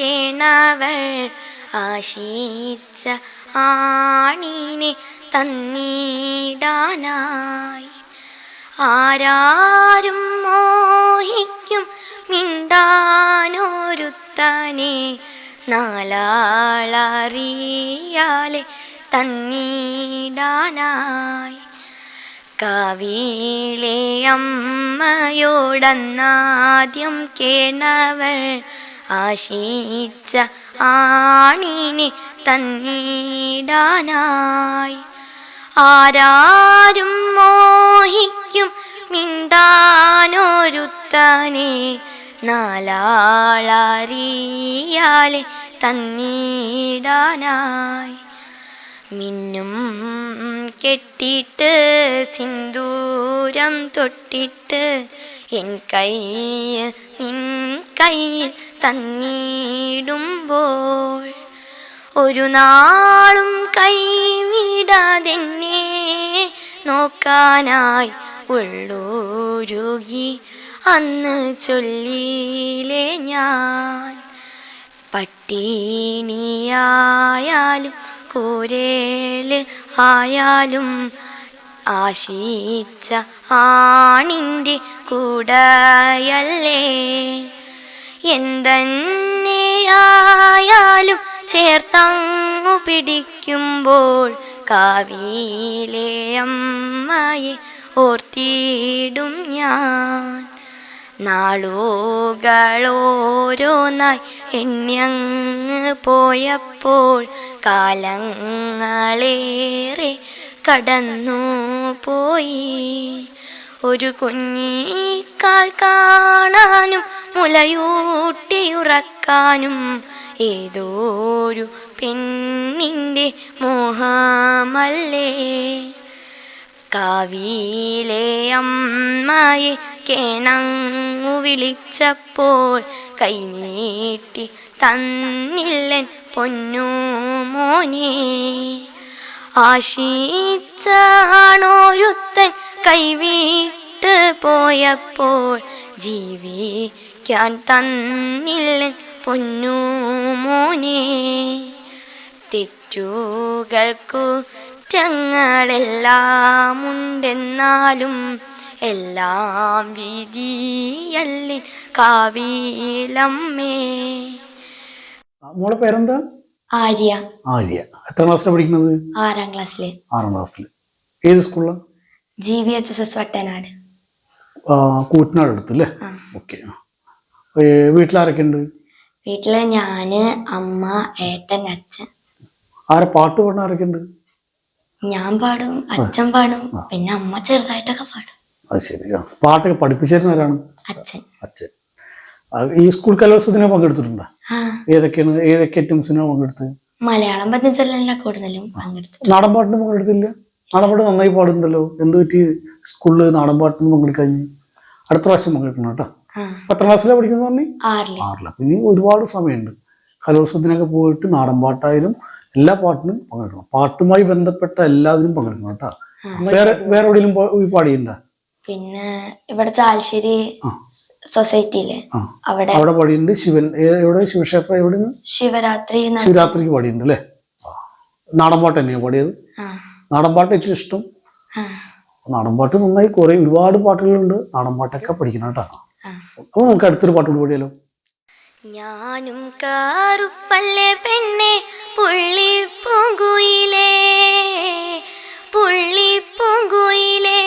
കേണവൾ ആശിച്ച ആണിനെ തന്നീടാനായി. ആരാരും മോഹിക്കും മിണ്ടാനൊരുത്തനെ നാലാളറിയാലെ തന്നീടാനായി. കാവിലെ അമ്മയോടന്നാദ്യം കേണവൾ ആശിച്ച ആണിനെ തന്നിടാനായി. ആരാരും മോഹിക്കും മിണ്ടാനൊരുത്തനെ നാലാളറിയാലെ തന്നിടാനായി. മിന്നും കെട്ടിട്ട് സിന്ദൂരം തൊട്ടിട്ട് എൻ കൈ നിൻ കയ്യിൽ തന്നിടുമ്പോൾ ഒരു നാളും കൈവിടാതെന്നെ നോക്കാനായി ഉള്ളൂരുകി അന്ന് ചൊല്ലിയിലെ ഞാൻ. പട്ടിണിയായാലും കൂരേൽ ആയാലും ആശിച്ച ആണിന്റെ കൂടയല്ലേ. എന്തെന്നെയായാലും ചേർത്തങ്ങു പിടിക്കുമ്പോൾ കാവിയിലെ അമ്മയെ ഓർത്തിയിടും ഞാൻ. നാളുകളോരോന്നായി എണ്ണിയങ്ങ് പോയപ്പോൾ കാലങ്ങളേറെ കടന്നു പോയി ഒരു കുഞ്ഞിക്കാൽ കാണാനും മുലയൂട്ടിയുറക്കാനും ഏതോരു പെണ്ണിന്റെ മോഹമല്ലേ? കാവിയിലെ അമ്മയെ കേണങ്ങു വിളിച്ചപ്പോൾ കൈനീട്ടി തന്നില്ലൻ പൊന്നു മോനെ. ആശിച്ചാണോരുത്തൻ കൈവിട്ട് പോയപ്പോൾ ജീവിക്കാൻ തന്നില്ല പൊന്നു മോനെ. തെറ്റുകൾക്കു കുറ്റങ്ങളെല്ലാം ഉണ്ടെന്നാലും എല്ലാം വിധിയല്ലേ കാവിലമ്മേ. മോളെ പേരെന്താ? ആര്യ. ആര്യ. എത്ര ക്ലാസ്സിലാണ് പഠിക്കുന്നത്? ആറാം ക്ലാസ്സിലെ. ആറാം ക്ലാസ്സിൽ ഏത് സ്കൂളിലാണ് G V H S S Vattanad. Koottanad അടുത്തല്ലേ വീട്ടിലാരൊക്കെയുണ്ട് ഓക്കെ. വീട്ടിലാരൊക്കെ ഉണ്ട് വീട്ടിൽ ഞാൻ അമ്മ ഏട്ടൻ അച്ഛൻ. ആരെ പാട്ട് പാടുന്ന ആരൊക്കെ ഉണ്ട് ഞാൻ പാടും അച്ഛൻ പാടും പിന്നെ അമ്മ ചെറുതായിട്ടൊക്കെ പാടും. അത് ശരിയാ പാട്ടൊക്കെ പഠിപ്പിച്ചിരുന്ന ആരാണ്? അച്ഛൻ. അച്ഛൻ. ഈ സ്കൂൾ കലോത്സവത്തിന് പങ്കെടുത്തിട്ടുണ്ടോ? ഏതൊക്കെയാണ് ഏതൊക്കെ ഐറ്റംസിനാണ് പങ്കെടുത്തത്? മലയാളം പദ്യം ചൊല്ലല്ല കൂടുതലും പങ്കെടുത്തു നാടൻ പാട്ടിന് പങ്കെടുത്തില്ല? നാടൻ പാട്ട് നന്നായി പാടുന്നുണ്ടല്ലോ. എന്ത് പറ്റി? സ്കൂളിൽ നാടൻപാട്ടിന് പങ്കെടുക്കാൻ അടുത്ത പ്രാവശ്യം പങ്കെടുക്കണം കേട്ടോ. പത്താം ക്ലാസ്സിലാണ് പഠിക്കുന്നത് പറഞ്ഞു? ആറിൽ. പിന്നെ ഇനി ഒരുപാട് സമയമുണ്ട്. കലോത്സവത്തിനൊക്കെ പോയിട്ട് നാടൻപാട്ടായാലും എല്ലാ പാട്ടിനും പങ്കെടുക്കണം പാട്ടുമായി ബന്ധപ്പെട്ട എല്ലാത്തിനും പങ്കെടുക്കണം കേട്ടോ. വേറെ വേറെ എവിടെയെങ്കിലും പാടിയിട്ടുണ്ടോ? പിന്നെ ഇവിടെ ചാൽശ്ശേരി സൊസൈറ്റിയിൽ. അവിടെ അവിടെ പാടിയിട്ടുണ്ട് ശിവൻ. എവിടെ? ശിവക്ഷേത്രം എവിടെ ശിവരാത്രി ശിവരാത്രിക്ക് പാടിയിട്ടുണ്ട് അല്ലേ? നാടൻപാട്ട് നാടൻ പാട്ട് തന്നെയാണ് പാടിയത്. ആ നാടൻ പാട്ട് ഏറ്റവും ഇഷ്ടം. നാടൻപാട്ട് നാടൻ പാട്ട് നന്നായി കുറെ ഒരുപാട് പാട്ടുകളുണ്ട്. നാടൻപാട്ടൊക്കെ പഠിക്കണം കേട്ടോ. അപ്പൊ നമുക്ക് അടുത്തൊരു പാട്ട് കൂടി പാടിയാലോ? ഞാനും കാറുപ്പല്ലേ പെണ്ണെ പുള്ളി പൂങ്കുയിലേ. പുള്ളി പൂങ്കുയിലേ.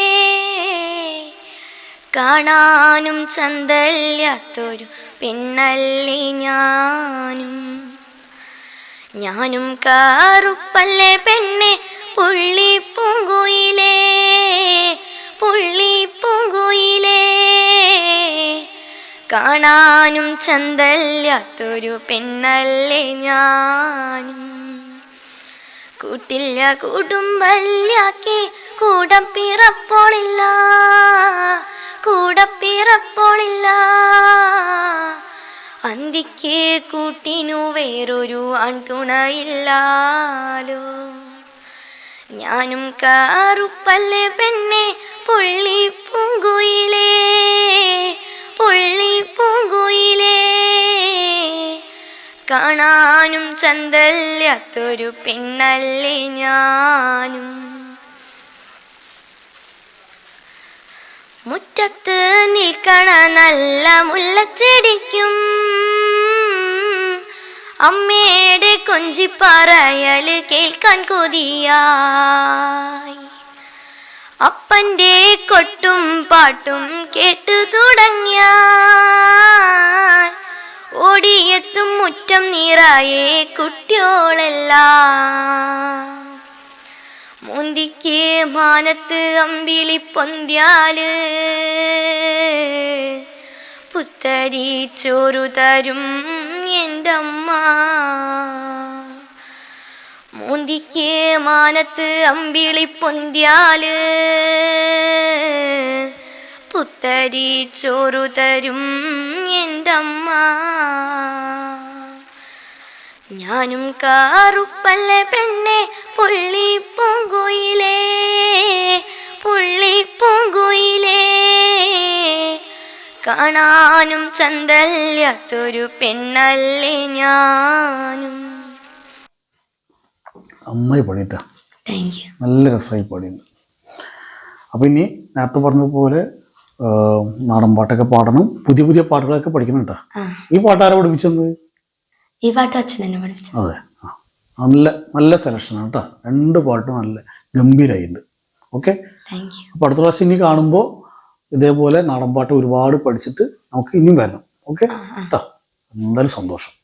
കാണാനും ചന്തല്ലാത്തൊരു പെണ്ണല്ലേ ഞാനും. ഞാനും കാറുപ്പല്ലേ പെണ്ണെ കാണാനും ചന്തല്ലാത്തൊരു പെണ്ണല്ലേ ഞാനും. കൂട്ടില്ല കുടുംബല്ലാക്കി കൂടപ്പിറപ്പോളില്ല കൂടപ്പിറപ്പോളില്ല അന്തിക്ക് കൂട്ടിനു വേറൊരു ആൺതുണയില്ലാലോ. ഞാനും കാറുപ്പല്ലേ പെണ്ണെ പുള്ളി പൂങ്കുയിലേ പുള്ളി പൂങ്കുയിലേ. കാണാനും ചന്തല്ലാത്തൊരു പെണ്ണല്ലേ ഞാനും. മുറ്റത്ത് നിൽക്കണ നല്ല മുല്ലച്ചെടിക്കും. അമ്മയുടെ കൊഞ്ചി പറയൽ കേൾക്കാൻ കൊതിയായി. അപ്പന്റെ കൊട്ടും പാട്ടും കേട്ടു തുടങ്ങിയ ഓടിയെത്തും മുറ്റം നീറായേ കുട്ടിയോളെല്ലാം. മുന്തിക്ക് മാനത്ത് അമ്പിളി പൊന്തിയാൽ പുത്തരി ചോറു തരും എന്റെ അമ്മ മൂന്തിക്ക് മാനത്ത് അമ്പിളി പൊന്തിയാൽ. പുത്തരി ചോറു തരും എന്റെ അമ്മ ഞാനും കാറുപ്പല്ല പെണ്ണെ പുള്ളി പൂങ്കുയിലേ പുള്ളി പൂങ്കുയിലേ കാണാനും ചന്തല്ലാത്തൊരു പെണ്ണല്ലേ ഞാനും. അമ്മായി പാടിയിട്ടാ. നല്ല രസമായി പാടിയുണ്ട് അപ്പം ഇനി നേരത്തെ പറഞ്ഞതുപോലെ നാടൻ പാട്ടൊക്കെ പാടണം. പുതിയ പുതിയ പാട്ടുകളൊക്കെ പഠിക്കണം കേട്ടോ. ഈ പാട്ട് ആരാ പഠിപ്പിച്ചത്? ഈ പാട്ട് അച്ഛൻ തന്നെ പഠിപ്പിച്ചു അതെ. ആ. നല്ല നല്ല സെലക്ഷനാണ് കേട്ടോ. രണ്ട് പാട്ടും നല്ല ഗംഭീരമായിട്ടുണ്ട് ഓക്കെ അപ്പം അപ്പോൾ അടുത്ത പ്രാവശ്യം ഇനി കാണുമ്പോൾ ഇതേപോലെ നാടൻപാട്ട് ഒരുപാട് പഠിച്ചിട്ട് നമുക്ക് ഇനിയും വരണം. ഓക്കെ? കേട്ടോ എന്തായാലും സന്തോഷം.